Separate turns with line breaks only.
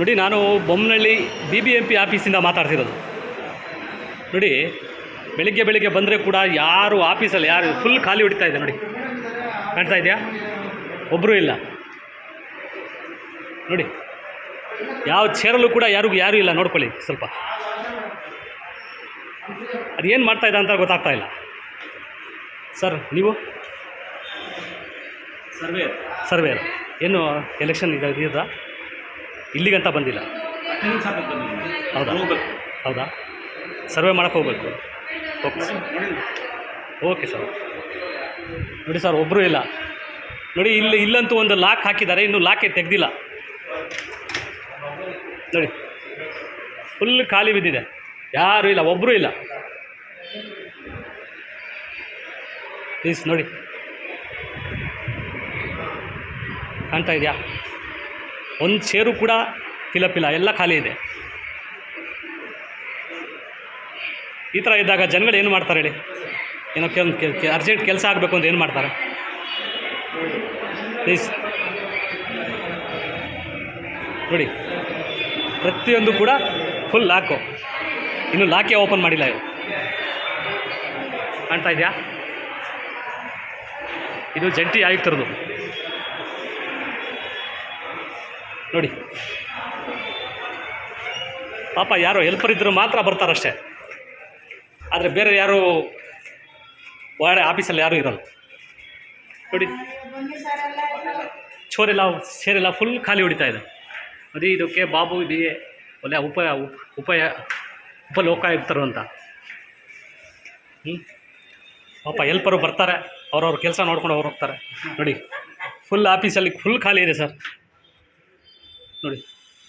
ನೋಡಿ ನಾನು Bommanahalli B B M P ಆಫೀಸಿಂದ ಮಾತಾಡ್ತಿರೋದು. ನೋಡಿ ಬೆಳಿಗ್ಗೆ ಬೆಳಿಗ್ಗೆ ಬಂದರೆ ಕೂಡ ಯಾರು ಆಫೀಸಲ್ಲಿ ಯಾರು ಫುಲ್ ಖಾಲಿ ಹೊಡಿತಾ ಇದೆ ನೋಡಿ. ಕಾಣ್ತಾ ಇದೆಯಾ? ಒಬ್ಬರೂ ಇಲ್ಲ. ನೋಡಿ ಯಾವ ಚೇರಲ್ಲೂ ಕೂಡ ಯಾರಿಗೂ ಯಾರೂ ಇಲ್ಲ ನೋಡ್ಕೊಳ್ಳಿ ಸ್ವಲ್ಪ. ಅದು ಮಾಡ್ತಾ ಇದೆ ಅಂತ ಗೊತ್ತಾಗ್ತಾ ಇಲ್ಲ. ಸರ್ ನೀವು?
ಸರ್ವೇ
ಸರ್ವೇ ಏನು ಎಲೆಕ್ಷನ್ ಇದು ಇದಾ ಇಲ್ಲಿಗಂತ ಬಂದಿಲ್ಲ. ಹೌದಾ? ಹೌದಾ? ಸರ್ವೆ ಮಾಡಕ್ಕೆ ಹೋಗಬೇಕು. Okay sir. Okay sir. ನೋಡಿ ಸರ್ ಒಬ್ಬರು ಇಲ್ಲ. ನೋಡಿ, ಇಲ್ಲಿ, ಇಲ್ಲಂತೂ ಒಂದು ಲಾಕ್ ಹಾಕಿದ್ದಾರೆ. ಇನ್ನು ಲಾಕೆ ತೆಗೆದಿಲ್ಲ. ನೋಡಿ. ಫುಲ್ ಖಾಲಿ ಬಿದ್ದಿದೆ. ಯಾರೂ ಇಲ್ಲ ಒಬ್ಬರೂ ಇಲ್ಲ. ಪ್ಲೀಸ್ ನೋಡಿ. ಕಾಣ್ತಾ ಇದೆಯಾ? ಒಂದು ಚೇರು ಕೂಡ ಫಿಲಪ್ಪಿಲ್ಲ ಎಲ್ಲ ಖಾಲಿ ಇದೆ. ಈ ಥರ ಇದ್ದಾಗ ಜನಗಳು ಏನು ಮಾಡ್ತಾರೆ ಹೇಳಿ? ಏನೋ ಕೆಲ ಅರ್ಜೆಂಟ್ ಕೆಲಸ ಆಗಬೇಕು ಅಂತ ಏನು ಮಾಡ್ತಾರೆ? ಪ್ಲೀಸ್ ನೋಡಿ, ಪ್ರತಿಯೊಂದು ಕೂಡ ಫುಲ್ ಲಾಕು ಇನ್ನು ಲಾಕೇ ಓಪನ್ ಮಾಡಿಲ್ಲ ಇವರು. ಕಾಣ್ತಾ ಇದೆಯಾ? ಇದು ಜಂಟಿ ಆಯುಕ್ತರದು. ನೋಡಿ. ಪಾಪ ಯಾರೋ ಹೆಲ್ಪರ್ ಇದ್ದರೂ ಮಾತ್ರ ಬರ್ತಾರಷ್ಟೇ. ಆದರೆ ಬೇರೆ ಯಾರು ಒಳಗಡೆ ಆಫೀಸಲ್ಲಿ ಯಾರೂ ಇರಲ್ಲ. ನೋಡಿ. ಚೋರೆಲ್ಲ ಸೇರೆಲ್ಲ ಫುಲ್ ಖಾಲಿ ಹೊಡಿತಾ ಇದೆ. ಅದೇ ಇದಕ್ಕೆ ಬಾಬು ಇದೆಯೇ ಒಳ್ಳೆ ಉಪ, ಉಪ- ಉಪಲೋಕಾಯುಕ್ತರು ಅಂತ. ಹ್ಞೂ ಪಾಪ ಹೆಲ್ಪರು ಬರ್ತಾರೆ. ಅವ್ರವ್ರ ಕೆಲಸ ನೋಡ್ಕೊಂಡು ಅವ್ರು ಹೋಗ್ತಾರೆ. ನೋಡಿ. ಫುಲ್ ಆಫೀಸಲ್ಲಿ ಫುಲ್ ಖಾಲಿ ಇದೆ ಸರ್. ನೋಡಿ